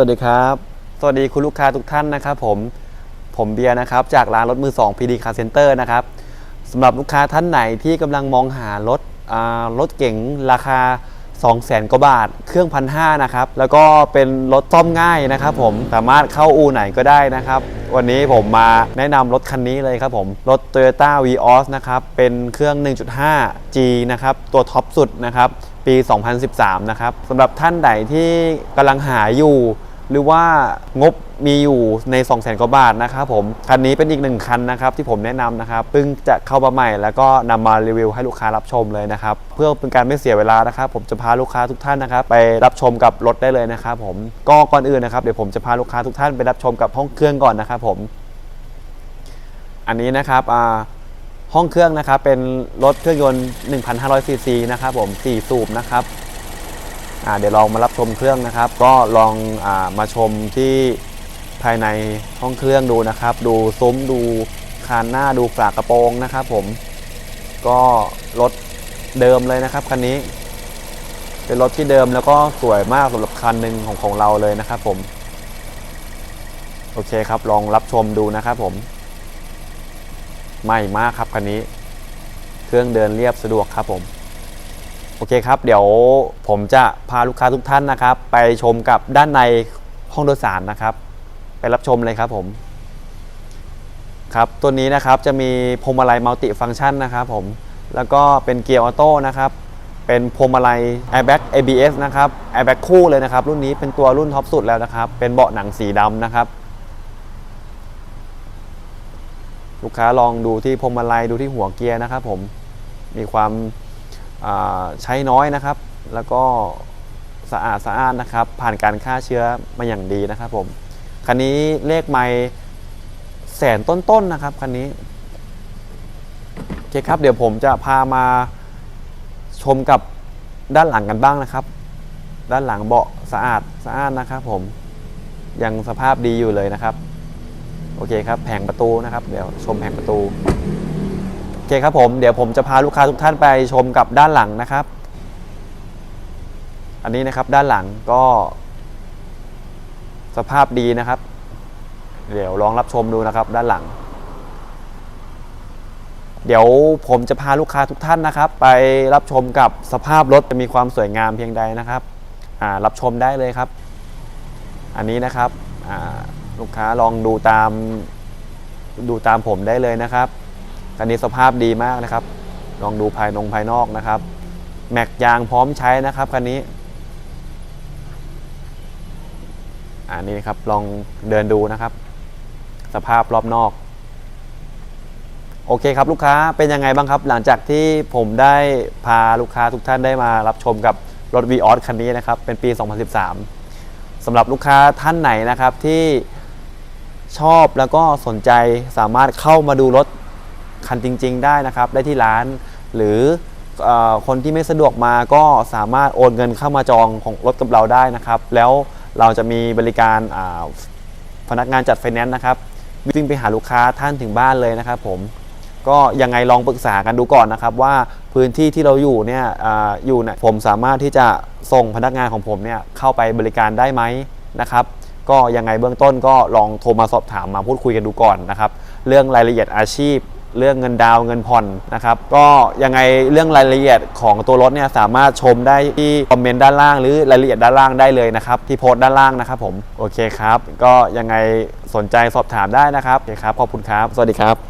วัสดีครับ สวัสดีคุณลูกค้าทุกท่านนะครับผม ผมเบียร์นะครับ จากร้านรถมือ2 PD Car Center นะครับสำหรับลูกค้าท่านไหนที่กำลังมองหารถรถเก๋งราคา 2 0 0แสนกว่าบาท เครื่องพันห้านะครับ แล้วก็เป็นรถซ่อมง่ายนะครับผม สามารถเข้าอู่ไหนก็ได้นะครับ วันนี้ผมมาแนะนำรถคันนี้เลยครับผม รถ Toyota Vios นะครับ เป็นเครื่อง 1.5G นะครับ ตัวท็อปสุดนะครับปี 2013 นะครับสำหรับท่านใดที่กำลังหาอยู่ หรือว่างบมีอยู่ใน 2 0 0 0 0 0กว่าบาทนะครับผม คันนี้เป็นอีกหนึ่งคันนะครับที่ผมแนะนำนะครับเพิ่งจะเข้ามาใหม่แล้วก็นำมารีวิวให้ลูกค้ารับชมเลยนะครับ เพื่อเป็นการไม่เสียเวลานะครับ ผมจะพาลูกค้าทุกท่านนะครับ ไปรับชมกับรถได้เลยนะครับผมก็ก่อนอื่นนะครับเดี๋ยวผมจะพาลูกค้าทุกท่านไปรับชมกับห้องเครื่องก่อนนะครับผม อันนี้นะครับอ่าห้องเครื่องนะครับเป็นรถเครื่องยนต์ 1,500ซีซีนะครับผม4สูบนะครับ เดี๋ยวลองมารับชมเครื่องนะครับ ก็ลองอามาชมที่ภายในห้องเครื่องดูนะครับ ดูซุ้มดูคานหน้าดูฝากระโปรงนะครับ ผมก็รถเดิมเลยนะครับคันนี้ เป็นรถที่เดิมแล้วก็สวยมากสำหรับคันหนึ่งของของเราเลยนะครับผมโอเคครับลองรับชมดูนะครับผมใหม่มากครับคันนี้ เครื่องเดินเรียบสะดวกครับผม โอเคครับ เดี๋ยวผมจะพาลูกค้าทุกท่านนะครับ ไปชมกับด้านในห้องโดยสารนะครับ ไปรับชมเลยครับผม ครับตัวนี้นะครับจะมีพวงมาลัยมัลติฟังก์ชันนะครับผม แล้วก็เป็นเกียร์ออโต้นะครับเป็นพวงมาลัย airbag ABS นะครับ airbag คู่เลยนะครับ รุ่นนี้เป็นตัวรุ่นท็อปสุดแล้วนะครับ เป็นเบาะหนังสีดำนะครับ ลูกค้าลองดูที่พวงมาลัยดูที่หัวเกียร์นะครับผมมีความ ใช้น้อยนะครับ แล้วก็สะอาดสะอาดนะครับ ผ่านการฆ่าเชื้อมาอย่างดีนะครับผมคันนี้เลขไม่แสนต้นๆนนะครับคันนี้โอเคครับ เดี๋ยวผมจะพามาชมกับด้านหลังกันบ้างนะครับ ด้านหลังเบาะสะอาดสะอาดนะครับผมยังสภาพดีอยู่เลยนะครับ โอเคครับ แผงประตูนะครับ เดี๋ยวชมแผงประตู เคครับผมเดี๋ยวผมจะพาลูกค้าทุกท่านไปชมกับด้านหลังนะครับ อันนี้นะครับด้านหลังก็ สภาพดีนะครับ เดี๋ยวลองรับชมดูนะครับ ด้านหลัง เดี๋ยวผมจะพาลูกค้าทุกท่านนะครับ ไปรับชมกับสภาพรถจะมีความสวยงามเพียงใดนะครับรับชมได้เลยครับ อันนี้นะครับลูกค้าลองดูตามดูตามผมได้เลยนะครับ คันนี้สภาพดีมากนะครับ ลองดูภายนงภายนอกนะครับ แม็กยางพร้อมใช้นะครับคันนี้อันนี้ครับลองเดินดูนะครับ สภาพรอบนอก โอเคครับลูกค้าเป็นยังไงบ้างครับ หลังจากที่ผมได้พาลูกค้าทุกท่านได้มารับชมกับรถ v ีออคันนี้นะครับ เป็นปี 2013สำหรับลูกค้าท่านไหนนะครับที่ชอบแล้วก็สนใจสามารถเข้ามาดูรถ คันจริง ๆ ได้นะครับ ได้ที่ร้าน หรืออคนที่ไม่สะดวกมาก็สามารถโอนเงินเข้ามาจองของรถกับเราได้นะครับ แล้วเราจะมีบริการพนักงานจัดไฟแนนซ์นะครับวิ่งไปหาลูกค้าท่านถึงบ้านเลยนะครับ ผมก็ยังไงลองปรึกษากันดูก่อนนะครับ ว่าพื้นที่ที่เราอยู่เนี่ยออยู่เนี่ยผมสามารถที่จะส่งพนักงานของผมเนี่ยเข้าไปบริการได้ไหมนะครับ ก็ยังไงเบื้องต้นก็ลองโทรมาสอบถามมาพูดคุยกันดูก่อนนะครับ เรื่องรายละเอียดอาชีพ เรื่องเงินดาวเงินผ่อนนะครับ ก็ยังไงเรื่องรายละเอียดของตัวรถเนี่ยสามารถชมได้ที่คอมเมนต์ด้านล่างหรือรายละเอียดด้านล่างได้เลยนะครับ ที่โพสต์ด้านล่างนะครับผมโอเคครับ ก็ยังไงสนใจสอบถามได้นะครับโอเคครับขอบคุณครับ สวัสดีครับ